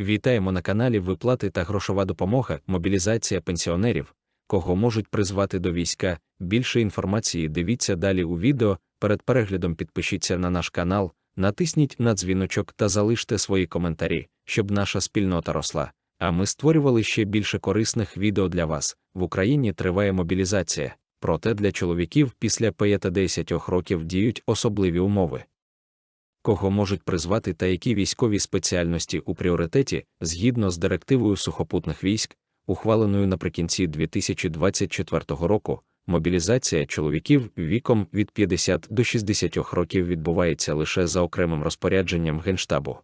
Вітаємо на каналі Виплати та грошова допомога, мобілізація пенсіонерів, кого можуть призвати до війська. Більше інформації дивіться далі у відео. Перед переглядом підпишіться на наш канал, натисніть на дзвіночок та залиште свої коментарі, щоб наша спільнота росла. А ми створювали ще більше корисних відео для вас. В Україні триває мобілізація, проте для чоловіків після 50 років діють особливі умови кого можуть призвати та які військові спеціальності у пріоритеті згідно з директивою сухопутних військ, ухваленою наприкінці 2024 року, мобілізація чоловіків віком від 50 до 60 років відбувається лише за окремим розпорядженням Генштабу.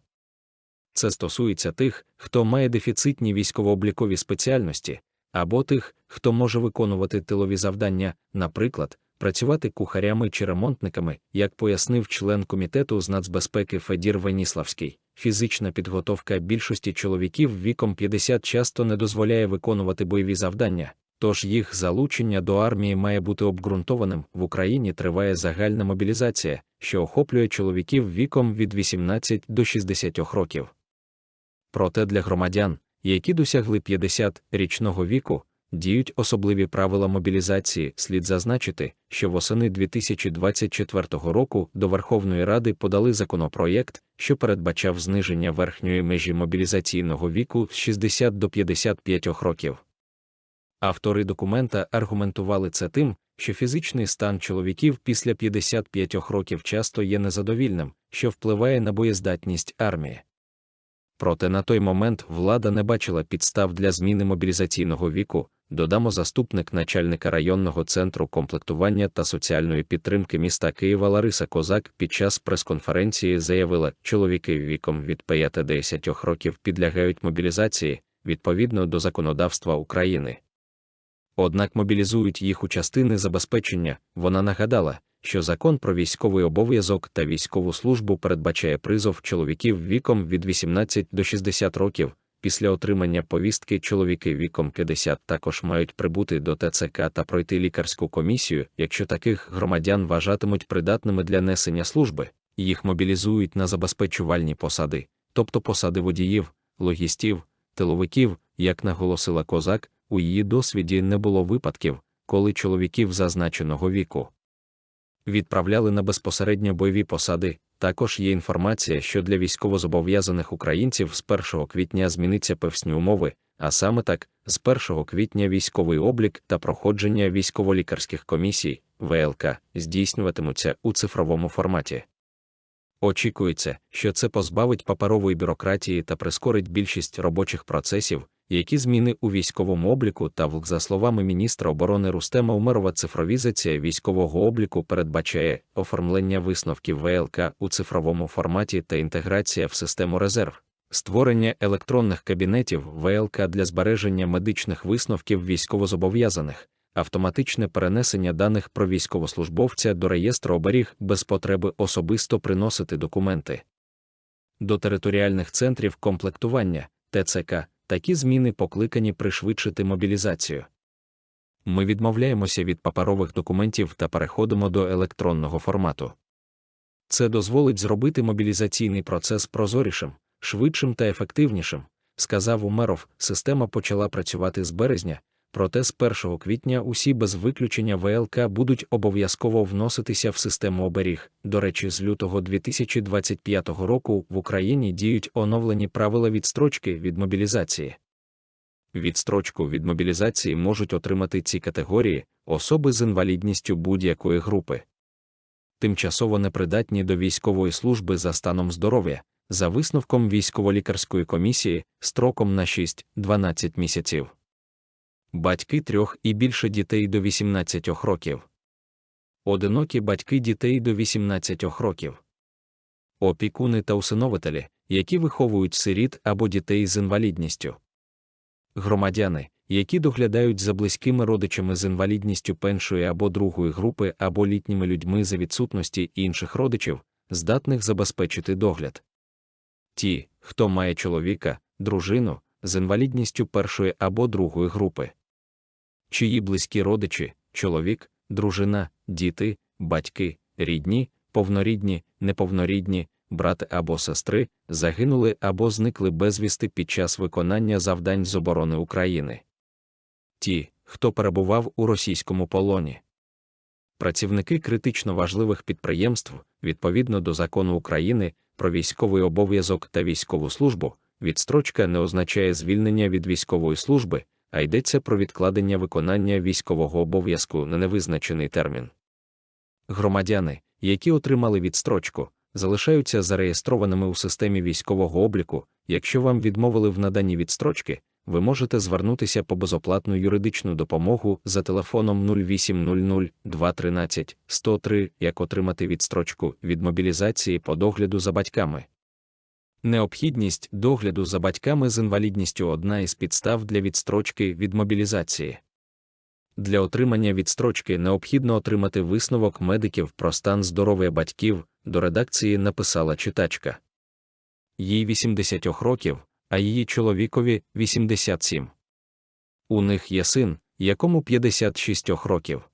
Це стосується тих, хто має дефіцитні військово-облікові спеціальності, або тих, хто може виконувати тилові завдання, наприклад, працювати кухарями чи ремонтниками, як пояснив член комітету з нацбезпеки Федір Веніславський. Фізична підготовка більшості чоловіків віком 50 часто не дозволяє виконувати бойові завдання, тож їх залучення до армії має бути обґрунтованим. В Україні триває загальна мобілізація, що охоплює чоловіків віком від 18 до 60 років. Проте для громадян, які досягли 50-річного віку, діють особливі правила мобілізації. Слід зазначити, що восени 2024 року до Верховної Ради подали законопроєкт, що передбачав зниження верхньої межі мобілізаційного віку з 60 до 55 років. Автори документа аргументували це тим, що фізичний стан чоловіків після 55 років часто є незадовільним, що впливає на боєздатність армії. Проте на той момент влада не бачила підстав для зміни мобілізаційного віку, додамо заступник начальника районного центру комплектування та соціальної підтримки міста Києва Лариса Козак під час прес-конференції заявила, чоловіки віком від 5-10 років підлягають мобілізації відповідно до законодавства України. Однак мобілізують їх у частини забезпечення, вона нагадала, що закон про військовий обов'язок та військову службу передбачає призов чоловіків віком від 18 до 60 років. Після отримання повістки чоловіки віком 50 також мають прибути до ТЦК та пройти лікарську комісію, якщо таких громадян вважатимуть придатними для несення служби, їх мобілізують на забезпечувальні посади, тобто посади водіїв, логістів, тиловиків, як наголосила козак, у її досвіді не було випадків, коли чоловіків зазначеного віку відправляли на безпосередньо бойові посади. Також є інформація, що для військовозобов'язаних українців з 1 квітня зміниться певні умови, а саме так, з 1 квітня військовий облік та проходження військово-лікарських комісій ВЛК здійснюватимуться у цифровому форматі. Очікується, що це позбавить паперової бюрократії та прискорить більшість робочих процесів, які зміни у військовому обліку та ВЛК, за словами міністра оборони Рустема Умерова, цифровізація військового обліку передбачає оформлення висновків ВЛК у цифровому форматі та інтеграція в систему резерв, створення електронних кабінетів ВЛК для збереження медичних висновків військовозобов'язаних, автоматичне перенесення даних про військовослужбовця до реєстру оберіг без потреби особисто приносити документи. До територіальних центрів комплектування ТЦК такі зміни покликані пришвидшити мобілізацію. Ми відмовляємося від паперових документів та переходимо до електронного формату. Це дозволить зробити мобілізаційний процес прозорішим, швидшим та ефективнішим, сказав Умеров. Система почала працювати з березня, проте з 1 квітня усі без виключення ВЛК будуть обов'язково вноситися в систему оберіг. До речі, з лютого 2025 року в Україні діють оновлені правила відстрочки від мобілізації. Відстрочку від мобілізації можуть отримати ці категорії особи з інвалідністю будь-якої групи. Тимчасово непридатні до військової служби за станом здоров'я, за висновком військово-лікарської комісії строком на 6-12 місяців батьки трьох і більше дітей до 18 років, одинокі батьки дітей до 18 років, опікуни та усиновителі, які виховують сиріт або дітей з інвалідністю, громадяни, які доглядають за близькими родичами з інвалідністю першої або другої групи або літніми людьми за відсутності інших родичів, здатних забезпечити догляд. Ті, хто має чоловіка, дружину з інвалідністю першої або другої групи чиї близькі родичі, чоловік, дружина, діти, батьки, рідні, повнорідні, неповнорідні, брати або сестри, загинули або зникли безвісти під час виконання завдань з оборони України. Ті, хто перебував у російському полоні. Працівники критично важливих підприємств, відповідно до закону України про військовий обов'язок та військову службу, відстрочка не означає звільнення від військової служби, а йдеться про відкладення виконання військового обов'язку на невизначений термін. Громадяни, які отримали відстрочку, залишаються зареєстрованими у системі військового обліку. Якщо вам відмовили в наданні відстрочки, ви можете звернутися по безоплатну юридичну допомогу за телефоном 0800 213 103, як отримати відстрочку від мобілізації по догляду за батьками. Необхідність догляду за батьками з інвалідністю одна із підстав для відстрочки від мобілізації. Для отримання відстрочки необхідно отримати висновок медиків про стан здоров'я батьків, до редакції написала читачка. Їй 80 років, а її чоловікові 87. У них є син, якому 56 років.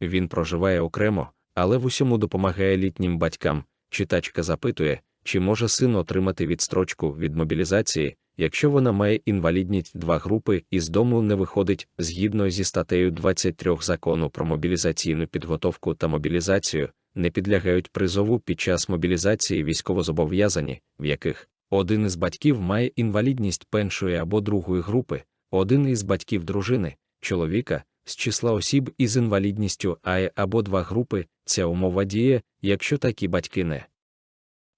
Він проживає окремо, але в усьому допомагає літнім батькам. Читачка запитує, чи може син отримати відстрочку від мобілізації, якщо вона має інвалідність 2 групи і з дому не виходить згідно зі статтею 23 закону про мобілізаційну підготовку та мобілізацію, не підлягають призову під час мобілізації військовозобов'язані, в яких один із батьків має інвалідність першої або другої групи, один із батьків дружини, чоловіка, з числа осіб із інвалідністю А або два групи, ця умова діє, якщо такі батьки не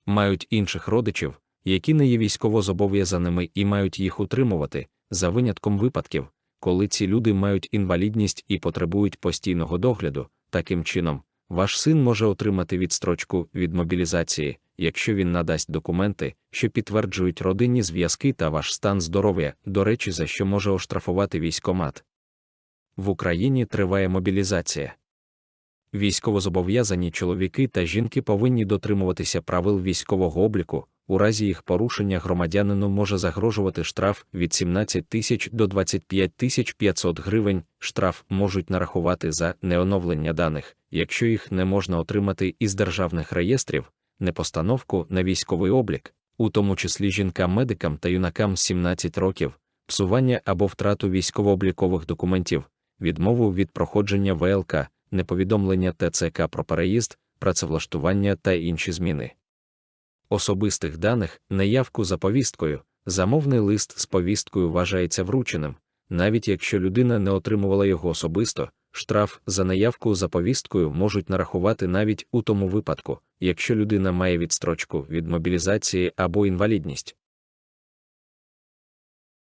мають інших родичів, які не є військовозобов'язаними і мають їх утримувати, за винятком випадків, коли ці люди мають інвалідність і потребують постійного догляду, таким чином, ваш син може отримати відстрочку від мобілізації, якщо він надасть документи, що підтверджують родинні зв'язки та ваш стан здоров'я, до речі, за що може оштрафувати військомат. В Україні триває мобілізація. Військовозобов'язані чоловіки та жінки повинні дотримуватися правил військового обліку, у разі їх порушення громадянину може загрожувати штраф від 17 тисяч до 25 тисяч 500 гривень. Штраф можуть нарахувати за неоновлення даних, якщо їх не можна отримати із державних реєстрів, непостановку на військовий облік, у тому числі жінкам-медикам та юнакам 17 років, псування або втрату військово-облікових документів, відмову від проходження ВЛК, неповідомлення ТЦК про переїзд, працевлаштування та інші зміни. Особистих даних, неявку за повісткою, замовний лист з повісткою вважається врученим, навіть якщо людина не отримувала його особисто, штраф за неявку за повісткою можуть нарахувати навіть у тому випадку, якщо людина має відстрочку від мобілізації або інвалідність.